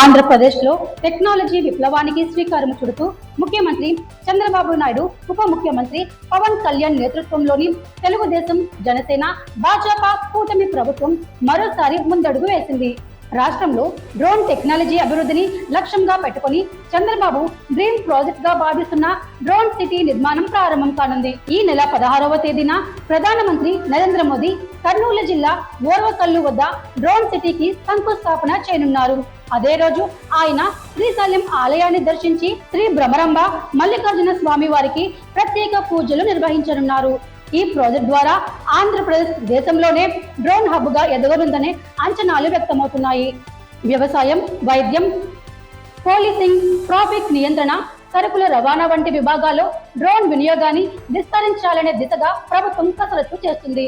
ఆంధ్రప్రదేశ్లో టెక్నాలజీ విప్లవానికి శ్రీకారం చుడుతూ ముఖ్యమంత్రి చంద్రబాబు నాయుడు ఉప ముఖ్యమంత్రి పవన్ కళ్యాణ్ నేతృత్వంలోని తెలుగుదేశం జనసేన భాజపా కూటమి ప్రభుత్వం మరోసారి ముందడుగు వేసింది. రాష్ట్రంలో డ్రోన్ టెక్నాలజీ అభివృద్ధిని లక్ష్యంగా పెట్టుకుని చంద్రబాబు డ్రీమ్ ప్రాజెక్ట్గా భావిస్తున్న డ్రోన్ సిటీ నిర్మాణం ప్రారంభం కానుంది. ఈ నెల పదహారవ తేదీన ప్రధానమంత్రి నరేంద్ర మోదీ కర్నూలు జిల్లా ఓర్వకల్లు వద్ద డ్రోన్ సిటీకి శంకుస్థాపన చేయనున్నారు. అదే రోజు ఆయన శ్రీశైలం ఆలయాన్ని దర్శించి శ్రీ భ్రమరంబ మల్లికార్జున స్వామి వారికి ప్రత్యేక పూజలు నిర్వహించనున్నారు. ఈ ప్రాజెక్ట్ ద్వారా ఆంధ్రప్రదేశ్ దేశంలోనే డ్రోన్ హబ్గా ఎదగనుందనే అంచనాలు వ్యక్తమవుతున్నాయి. వ్యవసాయం వైద్యం పోలీసింగ్ ట్రాఫిక్ నియంత్రణ సరుకుల రవాణా వంటి విభాగాల్లో డ్రోన్ వినియోగాన్ని విస్తరించాలనే దిశగా ప్రభుత్వం కసరత్తు చేస్తుంది.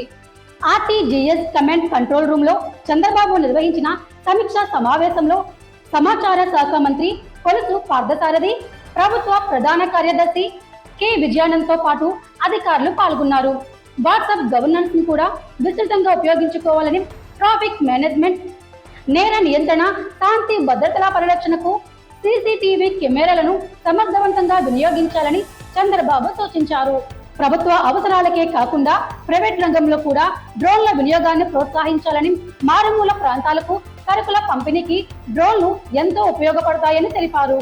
ఆర్టీజీఎస్ కమాండ్ కంట్రోల్ రూమ్లో చంద్రబాబు నిర్వహించిన సమీక్షా సమావేశంలో సమాచార శాఖ మంత్రి కొలుసు పార్థసారథి ప్రభుత్వ ప్రధాన కార్యదర్శి కె. విజయానంద్తో పాటు అధికారులు పాల్గొన్నారు. వాట్సాప్ గవర్నెన్స్ను కూడా విస్తృతంగా ఉపయోగించుకోవాలని ట్రాఫిక్ మేనేజ్మెంట్ నేర నియంత్రణ శాంతి భద్రతల పరిరక్షణకు సీసీటీవీ కెమెరాలను సమర్థవంతంగా వినియోగించాలని చంద్రబాబు సూచించారు. ప్రభుత్వ అవసరాలకే కాకుండా ప్రైవేట్ రంగంలో కూడా డ్రోన్ల వినియోగాన్ని ప్రోత్సహించాలని మారుమూల ప్రాంతాలకు సరుకుల పంపిణీకి డ్రోన్లు ఎంతో ఉపయోగపడతాయని తెలిపారు.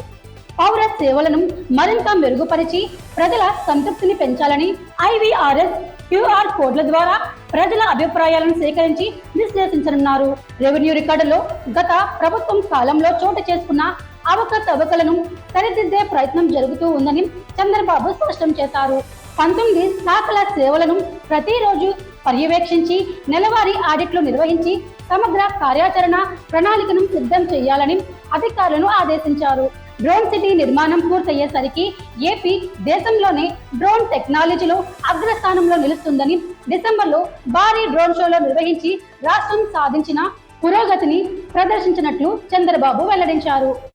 పౌర సేవలను మరింత మెరుగుపరిచి ప్రజల సంతృప్తిని పెంచాలని ఐవీఆర్ఎస్ క్యూఆర్ కోడ్ల ద్వారా ప్రజల అభిప్రాయాలను సేకరించి విశ్లేషించనున్నారు. రెవెన్యూ రికార్డులో గత ప్రభుత్వం కాలంలో చోటు చేసుకున్న అవకతవకలను సరిదిద్దే ప్రయత్నం జరుగుతూ ఉందని చంద్రబాబు స్పష్టం చేశారు. పంతొమ్మిది శాఖల సేవలను ప్రతిరోజు పర్యవేక్షించి నెలవారీ ఆడిట్లు నిర్వహించి సమగ్ర కార్యాచరణ ప్రణాళికను సిద్ధం చేయాలని అధికారులను ఆదేశించారు. డ్రోన్ సిటీ నిర్మాణం పూర్తయ్యేసరికి ఏపీ దేశంలోనే డ్రోన్ టెక్నాలజీలో అగ్రస్థానంలో నిలుస్తుందని డిసెంబర్లో భారీ డ్రోన్ షోలో నిర్వహించి రాష్ట్రం సాధించిన పురోగతిని ప్రదర్శించినట్లు చంద్రబాబు వెల్లడించారు.